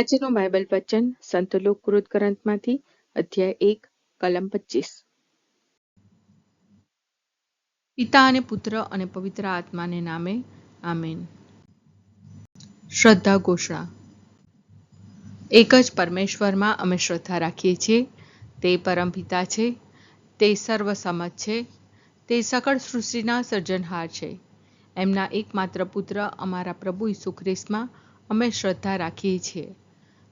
આજનું બાઇબલ વચન સંત લોકકૃત ગ્રંથમાંથી અધ્યાય એક, કલમ પચીસ. પિતા અને પુત્ર અને પવિત્ર આત્માને નામે આમેન. શ્રદ્ધા ઘોષણા. એક જ પરમેશ્વરમાં અમે શ્રદ્ધા રાખીએ છીએ. તે પરમપિતા છે. તે સર્વસમજ છે. તે સકળ સૃષ્ટિના સર્જનહાર છે. એમના એકમાત્ર પુત્ર અમારા પ્રભુ ઈસુ ખ્રિસ્તમાં અમે શ્રદ્ધા રાખીએ છીએ.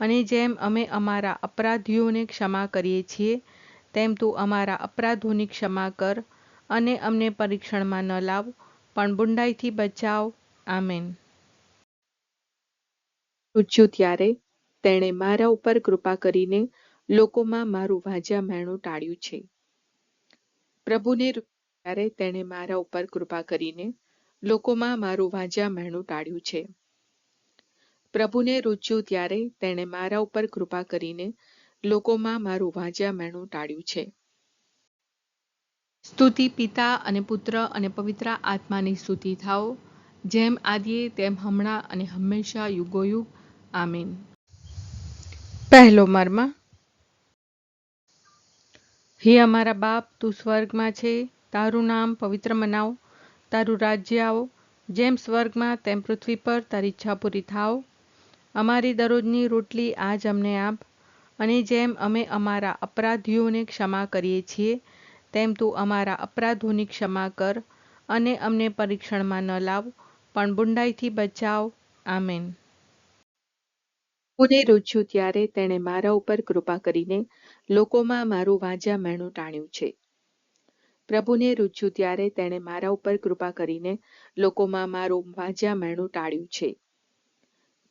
અને જેમ અમે અમારા અપરાધીઓને ક્ષમા કરીએ છીએ, તેમ તું અમારા અપરાધોની ક્ષમા કર અને અમને પરીક્ષણમાં ન લાવ, પણ બુંડાઈથી બચાવ. આમેન. પૂછ્યું ત્યારે, તેણે મારા ઉપર કૃપા કરીને લોકોમાં મારું વાજ્યા મેણું ટાળ્યું છે. પ્રભુને ત્યારે તેણે મારા ઉપર કૃપા કરીને લોકોમાં મારું વાજ્યા મેણું ટાળ્યું છે. પ્રભુને રૂચ્યું ત્યારે તેણે મારા ઉપર કૃપા કરીને લોકોમાં મારું વાંચ્યા મેણું ટાળ્યું છે. સ્તુતિ પિતા અને પુત્ર અને પવિત્ર આત્માની સ્તુતિ થાઓ, જેમ આદિએ તેમ હમણાં અને હંમેશા યુગોયુગ. આમીન. પહેલો મર્મ. હે અમારા બાપ, તું સ્વર્ગમાં છે, તારું નામ પવિત્ર મનાવ, તારું રાજ્ય આવો, જેમ સ્વર્ગમાં તેમ પૃથ્વી પર તારી ઈચ્છા પૂરી થાવ અમારી દરરોજની રોટલી આજ અમને આપ અને જેમ અમે અમારા અપરાધીઓને ક્ષમા કરીએ છીએ, તેમ તું અમારા અપરાધોની ક્ષમા કર અને અમને પરીક્ષણમાં ન લાવ, પણ બુંડાઈથી બચાવ. આમેન. પુને રૂચ્યું ત્યારે તેણે મારા ઉપર કૃપા કરીને લોકોમાં મારું વાંજા મેણું ટાણ્યું છે. પ્રભુને રૂચ્યું ત્યારે તેણે મારા ઉપર કૃપા કરીને લોકોમાં મારું વાંજા મેણું ટાળ્યું છે.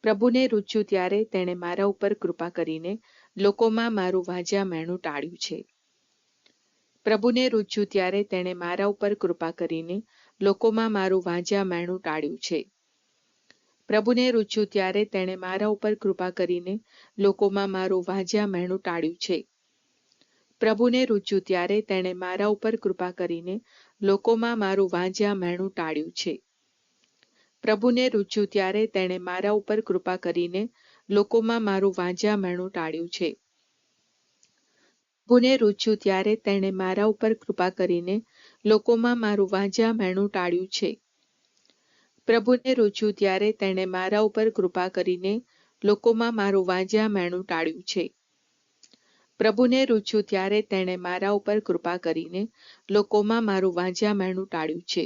પ્રભુને રૂચ્યું ત્યારે તેણે મારા ઉપર કૃપા કરીને લોકોમાં મારું વાજ્યા મેણું ટાળ્યું છે. પ્રભુને રૂચ્યું ત્યારે તેણે મારા ઉપર કૃપા કરીને લોકોમાં મારું વાંજ્યા મેણું ટાળ્યું છે. પ્રભુને રૂચ્યું ત્યારે તેણે મારા ઉપર કૃપા કરીને લોકોમાં મારું વાંજ્યા મેણું ટાળ્યું છે. પ્રભુને રૂચ્યું ત્યારે તેણે મારા ઉપર કૃપા કરીને લોકોમાં મારું વાંજ્યા મેણું ટાળ્યું છે. પ્રભુને રૂચ્યું ત્યારે તેણે મારા ઉપર કૃપા કરીને લોકોમાં મારું વાજ્યા મેણું ટાળ્યું છે. પ્રભુને રૂચ્યું ત્યારે તેણે મારા ઉપર કૃપા કરીને લોકોમાં મારું વાજ્યા મેણું ટાળ્યું છે. પ્રભુને રૂચ્યું ત્યારે તેણે મારા ઉપર કૃપા કરીને લોકોમાં મારું વાજ્યા મેણું ટાળ્યું છે. પ્રભુને રૂચ્યું ત્યારે તેણે મારા ઉપર કૃપા કરીને લોકોમાં મારું વાજ્યા મેણું ટાળ્યું છે.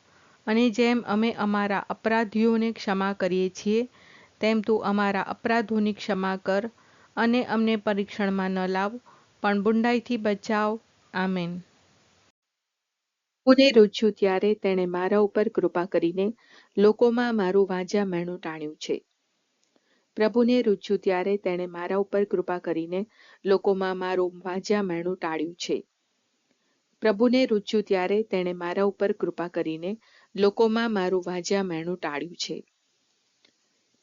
અને જેમ અમે અમારા અપરાધીઓને ક્ષમા કરીએ છીએ, તેમ તું અમારા અપરાધોની ક્ષમા કર અને અમને પરીક્ષણમાં ન લાવ, પણ બુંડાઈથી બચાવ. આમેન. પુને રૂચ્યું ત્યારે તેણે મારા ઉપર કૃપા કરીને લોકોમાં મારું વાંજા મેણું ટાણ્યું છે. પ્રભુને રૂચ્યું ત્યારે તેણે મારા ઉપર કૃપા કરીને લોકોમાં મારું વાંજા મેણું ટાળ્યું છે. પ્રભુને રૂચ્યું ત્યારે તેણે મારા ઉપર કૃપા કરીને લોકોમાં મારું વાજ્યા મેણું ટાળ્યું છે.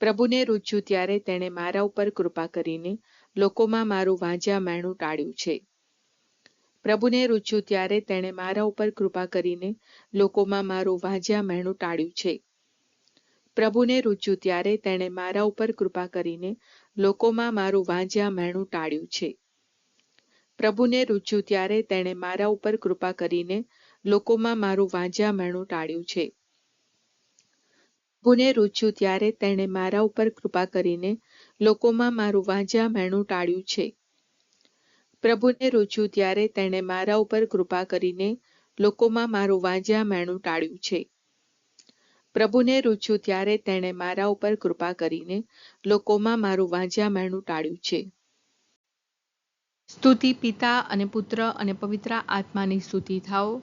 પ્રભુને રૂજ્યું ત્યારે તેણે મારા ઉપર કૃપા કરીને લોકોમાં મારું વાજ્યા મેણું ટાળ્યું છે. પ્રભુને રૂજ્યું ત્યારે તેણે મારા ઉપર કૃપા કરીને લોકોમાં મારું વાજ્યા મહેણું ટાળ્યું છે. પ્રભુને રૂજ્યું ત્યારે તેણે મારા ઉપર કૃપા કરીને લોકોમાં મારું વાજ્યા મહેણું ટાળ્યું છે. પ્રભુને રૂજ્યું ત્યારે તેણે મારા ઉપર કૃપા કરીને લોકોમાં મારું વાજ્યા મહેણું ટાળ્યું છે. પ્રભુને રૂચ્યું ત્યારે તેણે મારા ઉપર કૃપા કરીને લોકોમાં મારું વાંજ્યા મેણું ટાળ્યું છે. પ્રભુને રૂચ્યું ત્યારે તેણે મારા ઉપર કૃપા કરીને લોકોમાં મારું વાજ્યા મહેણું ટાળ્યું છે. પ્રભુને રૂચ્યું ત્યારે તેણે મારા ઉપર કૃપા કરીને લોકોમાં મારું વાજ્યા મહેણું ટાળ્યું છે. સ્તુતિ પિતા અને પુત્ર અને પવિત્ર આત્માની સ્તુતિ થાઓ.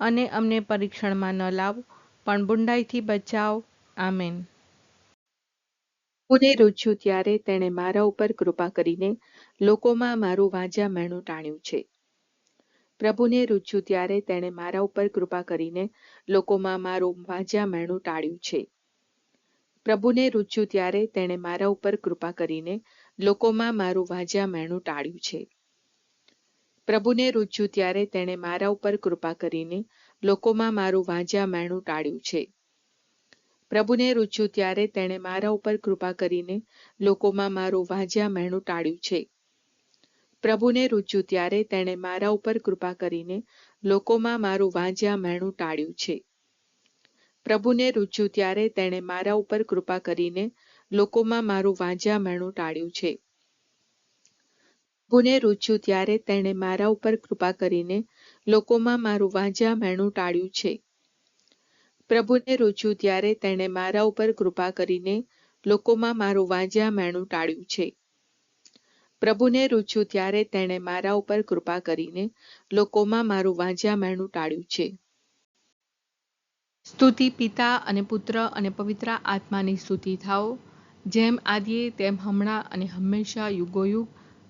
અને અમને પરીક્ષણમાં ન લાવ. પણ બુંડાઈથી બચાવ. આમેન. પુને રૂચ્યું ત્યારે તેણે મારા ઉપર કૃપા કરીને લોકોમાં મારું વાંજા મેણું ટાણ્યું છે. પ્રભુને રૂચ્યું ત્યારે તેણે મારા ઉપર કૃપા કરીને લોકોમાં મારું વાજ્યા મહેણું ટાળ્યું છે. પ્રભુને રૂચ્યું ત્યારે તેણે મારા ઉપર કૃપા કરીને લોકોમાં મારું વાજ્યા મહેણું ટાળ્યું છે. પ્રભુને રૂચ્યું ત્યારે તેણે મારા ઉપર કૃપા કરીને લોકોમાં મારું વાંજ્યા મહેણું ટાળ્યું છે. પ્રભુને રૂચ્યું ત્યારે તેણે મારા ઉપર કૃપા કરીને લોકોમાં મારું વાંજ્યા મહેણું ટાળ્યું છે. પ્રભુને રૂચ્યું ત્યારે તેણે મારા ઉપર કૃપા કરીને લોકોમાં મારું વાંજ્યા મહેણું ટાળ્યું છે. પ્રભુને રૂચ્યું ત્યારે તેણે મારા ઉપર કૃપા કરીને લોકોમાં મારું વાંજ્યા મેણું ટાળ્યું છે. પ્રભુને રૂચ્યું ત્યારે તેણે મારા ઉપર કૃપા કરીને લોકોમાં મારું વાજ્યા મહેણું ટાળ્યું છે. પ્રભુને રૂચ્યું ત્યારે તેણે મારા ઉપર કૃપા કરીને લોકોમાં મારું વાજ્યા મેણું ટાળ્યું છે. પ્રભુને રૂચ્યું ત્યારે તેણે મારા ઉપર કૃપા કરીને લોકોમાં મારું વાજ્યા મેણું ટાળ્યું છે. સ્તુતિ પિતા અને પુત્ર અને પવિત્ર આત્માની સ્તુતિ થાઓ. જેમ આદિએ, તેમ હમણાં અને હંમેશા યુગોયુગ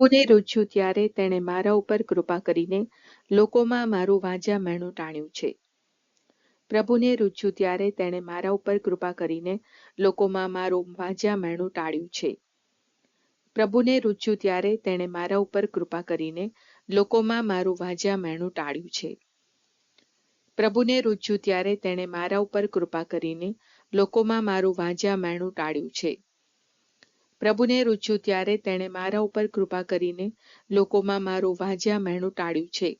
પ્રભુને રૂચ્યું ત્યારે તેણે મારા ઉપર કૃપા કરીને લોકોમાં મારું વાંજા મેણું ટાણ્યું છે. પ્રભુને રૂચ્યું ત્યારે તેણે મારા ઉપર કૃપા કરીને લોકોમાં મારું વાંજા મેણું ટાળ્યું છે. પ્રભુને રૂચ્યું ત્યારે તેણે મારા ઉપર કૃપા કરીને લોકોમાં મારું વાંજા મેણું ટાળ્યું છે. પ્રભુને રૂચ્યું ત્યારે તેણે મારા ઉપર કૃપા કરીને લોકોમાં મારું વાંજા મેણું ટાળ્યું છે. પ્રભુને રૂચ્યું ત્યારે તેણે મારા ઉપર કૃપા કરીને લોકોમાં મારું વાંજ્યા મહેણું ટાળ્યું છે.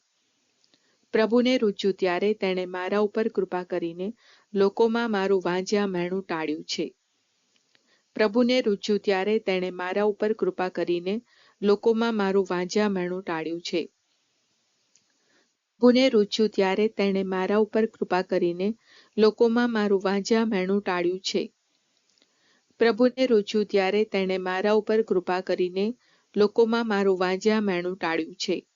પ્રભુને રૂચ્યું ત્યારે તેણે મારા ઉપર કૃપા કરીને લોકોમાં મારું વાંજ્યા મહેણું ટાળ્યું છે. પ્રભુને રૂચ્યું ત્યારે તેણે મારા ઉપર કૃપા કરીને લોકોમાં મારું વાંજ્યા મહેણું ટાળ્યું છે. પ્રભુને રૂચ્યું ત્યારે તેણે મારા ઉપર કૃપા કરીને લોકોમાં મારું વાંજ્યા મહેણું ટાળ્યું છે. પ્રભુને રૂચ્યું ત્યારે તેણે મારા ઉપર કૃપા કરીને લોકોમાં મારું વાંજ્યા મેણું ટાળ્યું છે.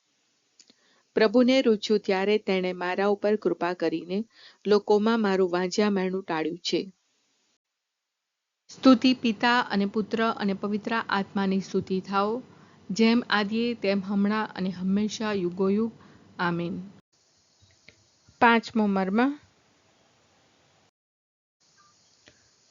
પ્રભુને રૂચ્યું ત્યારે તેણે મારા ઉપર કૃપા કરીને લોકોમાં મારું વાંજ્યા મેણું ટાળ્યું છે. સ્તુતિ પિતા અને પુત્ર અને પવિત્ર આત્માની સ્તુતિ થાઓ, જેમ આદિએ તેમ હમણાં અને હંમેશા યુગોયુગ. આમીન. પાંચમો મર્મ.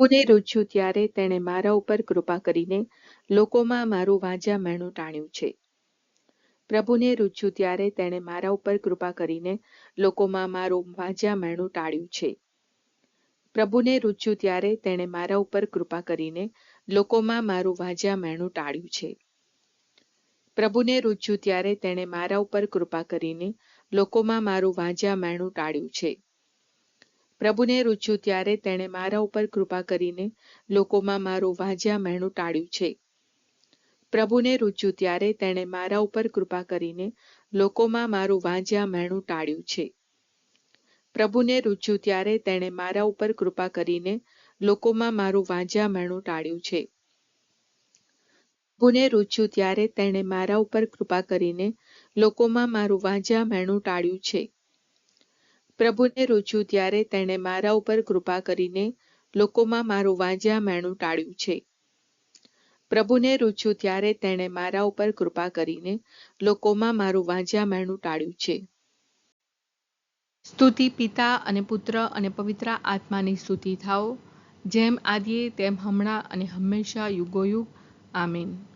પ્રભુને રૂજ્યું ત્યારે તેણે મારા ઉપર કૃપા કરીને લોકોમાં મારું વાંઝા મેણું ટાણ્યું છે. પ્રભુને રૂજ્યું ત્યારે તેણે મારા ઉપર કૃપા કરીને લોકોમાં મારું વાંઝા મેણું ટાળ્યું છે. પ્રભુને રૂજ્યું ત્યારે તેણે મારા ઉપર કૃપા કરીને લોકોમાં મારું વાંજા મેણું ટાળ્યું છે. પ્રભુને રૂજ્યું ત્યારે તેણે મારા ઉપર કૃપા કરીને લોકોમાં મારું વાંજા મેણું ટાળ્યું છે. પ્રભુને રૂચ્યું ત્યારે તેણે મારા ઉપર કૃપા કરીને લોકોમાં મારું વાંજ્યા મેણું ટાળ્યું છે. પ્રભુને રૂચ્યું ત્યારે તેણે મારા ઉપર કૃપા કરીને લોકોમાં મારું વાંજ્યા મહેણું ટાળ્યું છે. પ્રભુને રૂચ્યું ત્યારે તેણે મારા ઉપર કૃપા કરીને લોકોમાં મારું વાંજ્યા મહેણું ટાળ્યું છે. પ્રભુને રૂચ્યું ત્યારે તેણે મારા ઉપર કૃપા કરીને લોકોમાં મારું વાંજ્યા મહેણું ટાળ્યું છે. પ્રભુને રૂચ્યું ત્યારે તેણે મારા ઉપર કૃપા કરીને લોકોમાં મારું વાંજ્યા મેણું ટાળ્યું છે. પ્રભુને રૂચ્યું ત્યારે તેણે મારા ઉપર કૃપા કરીને લોકોમાં મારું વાંજ્યા મેણું ટાળ્યું છે. સ્તુતિ પિતા અને પુત્ર અને પવિત્ર આત્માની સ્તુતિ થાઓ, જેમ આદિએ તેમ હમણાં અને હંમેશા યુગોયુગ. આમીન.